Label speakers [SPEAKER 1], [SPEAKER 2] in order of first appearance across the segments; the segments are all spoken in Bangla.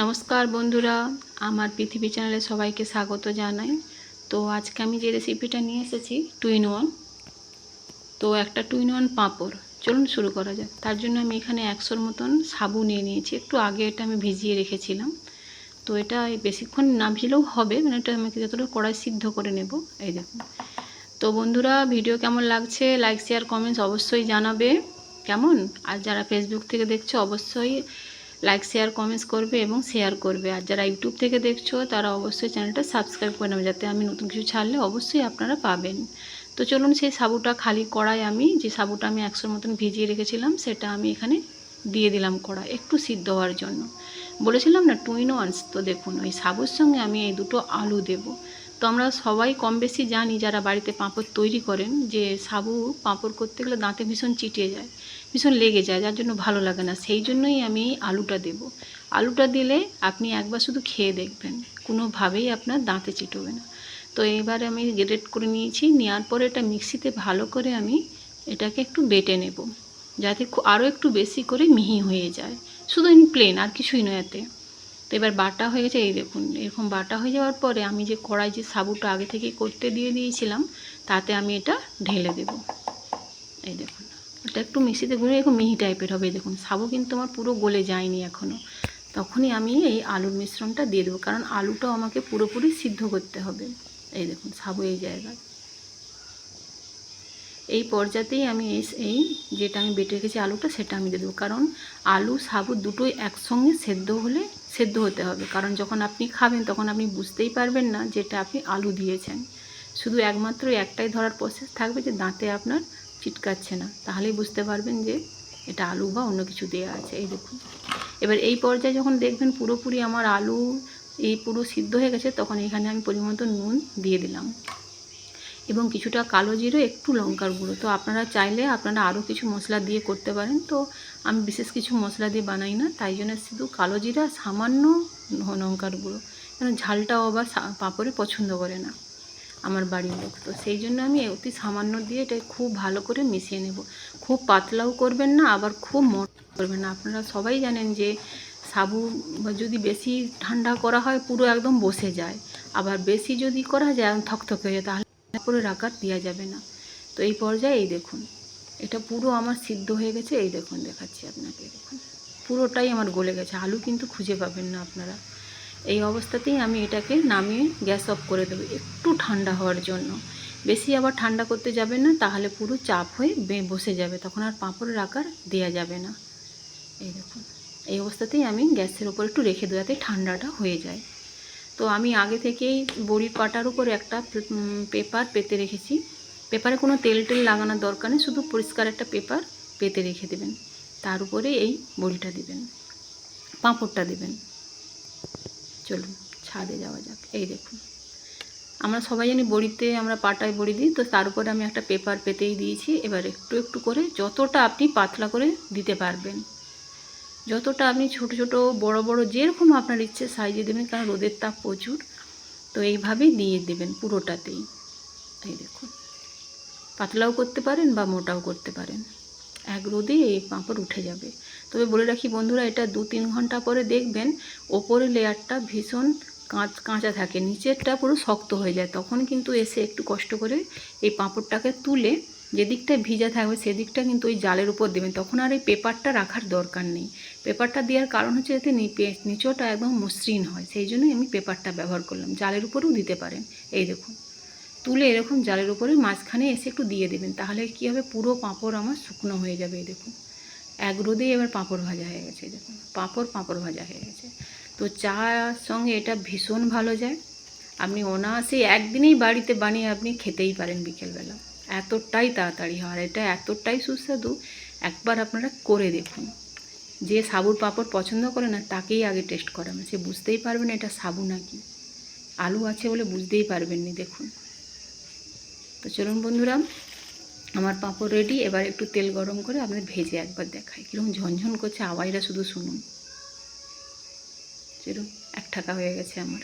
[SPEAKER 1] নমস্কার বন্ধুরা, আমার পৃথিবী চ্যানেলে সবাইকে স্বাগত জানাই। তো আজকে আমি যে রেসিপিটা নিয়ে এসেছি টু ইন ওয়ান তো একটা টু ইন ওয়ান পাঁপড়। চলুন শুরু করা যাক। তার জন্য আমি এখানে একশোর মতন সাবু নিয়ে নিয়েছি। একটু আগে এটা আমি ভিজিয়ে রেখেছিলাম। তো এটা বেশিক্ষণ না ভিজলেও হবে মানে এটা আমাকে যতটা কড়াই সিদ্ধ করে নেব। এই দেখুন। তো বন্ধুরা ভিডিও কেমন লাগছে? লাইক শেয়ার কমেন্টস অবশ্যই জানাবে। কেমন? আর যারা ফেসবুক থেকে দেখছ, অবশ্যই লাইক শেয়ার কমেন্টস করবে এবং শেয়ার করবে। আর যারা ইউটিউব থেকে দেখছ, তারা অবশ্যই চ্যানেলটা সাবস্ক্রাইব করে নেবে, যাতে আমি নতুন কিছু ছাড়লে অবশ্যই আপনারা পাবেন। তো চলুন সেই সাবুটা খালি কড়াই আমি, যে সাবুটা আমি একশোর মতন ভিজিয়ে রেখেছিলাম, সেটা আমি এখানে দিয়ে দিলাম কড়া একটু সিদ্ধ হওয়ার জন্য। বলেছিলাম না টু ইন ওয়ান্স তো দেখুন, ওই সাবুর সঙ্গে আমি এই দুটো আলু দেব। তো আমরা সবাই কম বেশি জানি যারা বাড়িতে পাঁপড় তৈরি করেন যে সাবু পাঁপড় করতে গেলে দাঁতে ভীষণ চিটিয়ে যায়, ভীষণ লেগে যায়, যার জন্য ভালো লাগে না। সেই জন্যই আমি আলুটা দেব। আলুটা দিলে আপনি একবার শুধু খেয়ে দেখবেন, কোনোভাবেই আপনার দাঁতে চিটবে না। তো এবার আমি গ্রেট করে নিয়েছি, নেওয়ার পরে এটা মিক্সিতে ভালো করে আমি এটাকে একটু বেটে নেব, যাতে আরও একটু বেশি করে মিহি হয়ে যায়। শুধু প্লেন, আর কিছুই নয় এতে। তো এবার বাটা হয়ে গেছে এই দেখুন, এরকম বাটা হয়ে যাওয়ার পরে আমি যে কড়াই যে সাবুটা আগে থেকে করতে দিয়ে দিয়েছিলাম, তাতে আমি এটা ঢেলে দেব। এই দেখুন, এটা একটু মিক্সিতে ঘুরে এরকম মিহি টাইপের হবে দেখুন, সাবু কিন্তু আমার পুরো গলে যায়নি এখনও তখনই আমি এই আলুর মিশ্রণটা দিয়ে দেবো, কারণ আলুটাও আমাকে পুরোপুরি সিদ্ধ করতে হবে। এই দেখুন, সাবু এই জায়গায়। এই পর্যাতেই আমি এই এই যেটা আমি বেটে রেখেছি আলুটা, সেটা আমি দিয়ে দেবো। কারণ আলু, সাবু দুটোই একসঙ্গে সেদ্ধ হলে সেদ্ধ হতে হবে। কারণ যখন আপনি খাবেন, তখন আপনি বুঝতেই পারবেন না যেটা আপনি আলু দিয়েছেন। শুধু একমাত্র একটাই ধরার প্রসেস থাকবে যে দাঁতে আপনার চিটকাচ্ছে না। তাহলেই বুঝতে পারবেন যে এটা আলু বা অন্য কিছু দেওয়া আছে। এই দেখুন। এবার এই পর্যায়ে যখন দেখবেন পুরোপুরি আমার আলু এই পুরো সিদ্ধ হয়ে গেছে, তখন এখানে আমি পরিমাণ নুন দিয়ে দিলাম। এবং কিছুটা কালো জিরে, একটু লঙ্কার গুঁড়ো। তো আপনারা চাইলে আপনারা আরও কিছু মশলা দিয়ে করতে পারেন। তো আমি বিশেষ কিছু মশলা দিয়ে বানাই না, তাই জন্য শুধু কালো জিরা সামান্য লঙ্কার গুঁড়ো। কেন ঝালটাও আবার পাঁপড়ে পছন্দ করে না আমার বাড়ির লোক। তো সেই জন্য আমি অতি সামান্য দিয়ে এটা খুব ভালো করে মিশিয়ে নেব। খুব পাতলাও করবেন না, আবার খুব মোটা করবেন না। আপনারা সবাই জানেন যে সাবু যদি বেশি ঠান্ডা করা হয়, পুরো একদম বসে যায়। আবার বেশি যদি করা যায় থকথকে হয়ে যায়, তাহলে করে রাখার দেওয়া যাবে না। তো এই পর্যায়ে এই দেখুন, এটা পুরো আমার সিদ্ধ হয়ে গেছে, এই দেখুন, দেখাচ্ছি আপনাকে দেখুন। পুরোটাই আমার গলে গেছে, আলু কিন্তু খুঁজে পাবেন না আপনারা। এই অবস্থাতেই আমি এটাকে নামিয়ে গ্যাস অফ করে দেবো, একটু ঠান্ডা হওয়ার জন্য। বেশি আবার ঠান্ডা করতে যাবে না, তাহলে পুরো চাপ হয়ে বসে যাবে, তখন আর পাঁপড়ের আকার দেওয়া যাবে না। এই দেখুন, এই অবস্থাতেই আমি গ্যাসের ওপর একটু রেখে দেওয়াতে ঠান্ডাটা হয়ে যায়। তো আমি আগে থেকেই বড়ির পাটার উপর একটা পেপার পেতে রেখেছি। পেপারে কোনো তেল টেল লাগানোর দরকার নেই, শুধু পরিষ্কার একটা পেপার পেতে রেখে দেবেন। তার উপরে এই বড়িটা দিবেন, পাঁপড়টা দেবেন। চলুন, ছাদে যাওয়া যাক। এই দেখুন, আমরা সবাই জানি বড়িতে আমরা পাটায় বড়ি দিই, তো তার উপরে আমি একটা পেপার পেতেই দিয়েছি। এবার একটু একটু করে যতটা আপনি পাতলা করে দিতে পারবেন। যতটা আপনি ছোট ছোট, বড় বড় যেরকম আপনার ইচ্ছে সাইজে দেবেন, কারণ রোদের তাপ প্রচুর। তো এইভাবেই দিয়ে দেবেন পুরোটাতেই। এই দেখুন। পাতলাও করতে পারেন বা মোটাও করতে পারেন। এক রোদে এই পাঁপড় উঠে যাবে। তবে বলে রাখি বন্ধুরা, এটা দু তিন ঘণ্টা পরে দেখবেন ওপরের লেয়ারটা ভীষণ কাঁচ, কাঁচা থাকে। নিচেরটা পুরো শক্ত হয়ে যায়। তখন কিন্তু এসে একটু কষ্ট করে এই পাঁপড়টাকে তুলে যে দিকটা ভিজা থাকবে সেদিকটা কিন্তু ওই জালের উপর দেবেন। তখন আর এই পেপারটা রাখার দরকার নেই। পেপারটা দেওয়ার কারণ হচ্ছে যাতে নিচটা একদম মসৃণ হয়। সেই জন্যই আমি পেপারটা ব্যবহার করলাম। জালের উপরেও দিতে পারেন। এই দেখুন। তুলে এরকম জালের উপরে মাঝখানে এসে একটু দিয়ে দেবেন। তাহলে কী হবে? পুরো পাঁপড় আমার শুকনো হয়ে যাবে, এই দেখুন। এক রোদেই এবার পাঁপড় ভাজা হয়ে গেছে দেখুন। পাঁপড় পাঁপড় ভাজা হয়ে গেছে। তো চার সঙ্গে এটা ভীষণ ভালো যায়। আপনি অনায়াসে একদিনেই বাড়িতে বানিয়ে আপনি খেতেই পারেন বিকেলবেলা। এতটাই তাড়াতাড়ি হয় আর এটা এতটাই সুস্বাদু, একবার আপনারা করে দেখুন। যে সাবুর পাঁপড় পছন্দ করে না, তাকেই আগে টেস্ট করাবেন। সে বুঝতেই পারবেন এটা সাবু নাকি। আলু আছে বলে বুঝতেই পারবেন নি, দেখুন। তো চলুন বন্ধুরা, আমার পাঁপড় রেডি এবার একটু তেল গরম করে আপনাদের ভেজে একবার দেখাই। কীরকম ঝনঝন করছে, আওয়াজটা শুধু শুনুন। চলুন, এক টাকা হয়ে গেছে আমার।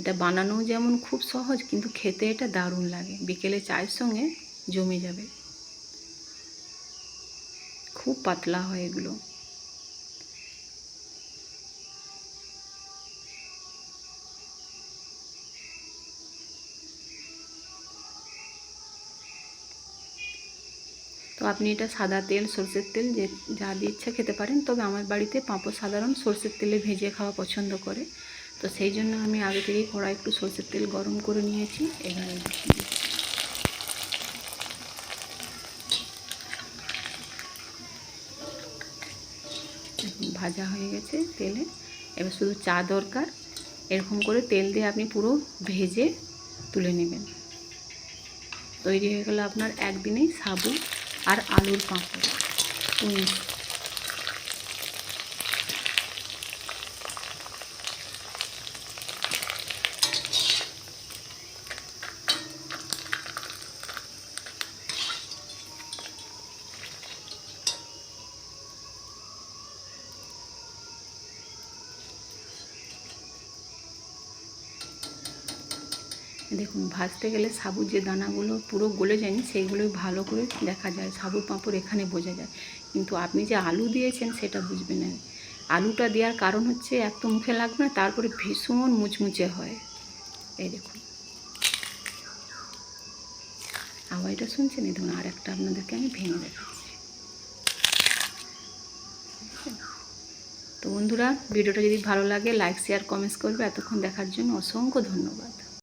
[SPEAKER 1] এটা বানানো যেমন খুব সহজ, কিন্তু খেতে এটা দারুণ লাগে। বিকেলে চায়ের সঙ্গে জমে যাবে। খুব পাতলা হয় এগুলো। তো আপনি এটা সাদা তেল, সর্ষের তেল যে যা দিয়ে ইচ্ছা খেতে পারেন, তবে আমার বাড়িতে পাঁপড় সাধারণ সর্ষের তেলে ভেজে খাওয়া পছন্দ করে। তো সেই জন্য আমি আগে থেকেই কড়াই একটু সরষের তেল গরম করে নিয়েছি। দেখুন ভাজা হয়ে গেছে তেলে, এবার শুধু চা দরকার, এরকম করে তেল দিয়ে আপনি পুরো ভেজে তুলে নেবেন তৈরি হয়ে গেল আপনার একদিনেই সাবু আর আলুর পাঁপড় দেখুন, ভাজতে গেলে সাবুর যে দানাগুলো পুরো গলে যায়নি সেইগুলোই ভালো করে দেখা যায়, সাবুর পাঁপড় এখানে বোঝা যায়। কিন্তু আপনি যে আলু দিয়েছেন, সেটা বুঝবেন না। আলুটা দেওয়ার কারণ হচ্ছে, এক তো মুখে লাগবে না, তারপরে ভীষণ মুচমুচে হয়। এই দেখুন। আওয়াজটা শুনছেন? এই ধরুন আর একটা আপনাদেরকে আমি ভেঙে দেখাচ্ছি। তো বন্ধুরা, ভিডিওটা যদি ভালো লাগে লাইক শেয়ার কমেন্টস করবে। এতক্ষণ দেখার জন্য অসংখ্য ধন্যবাদ।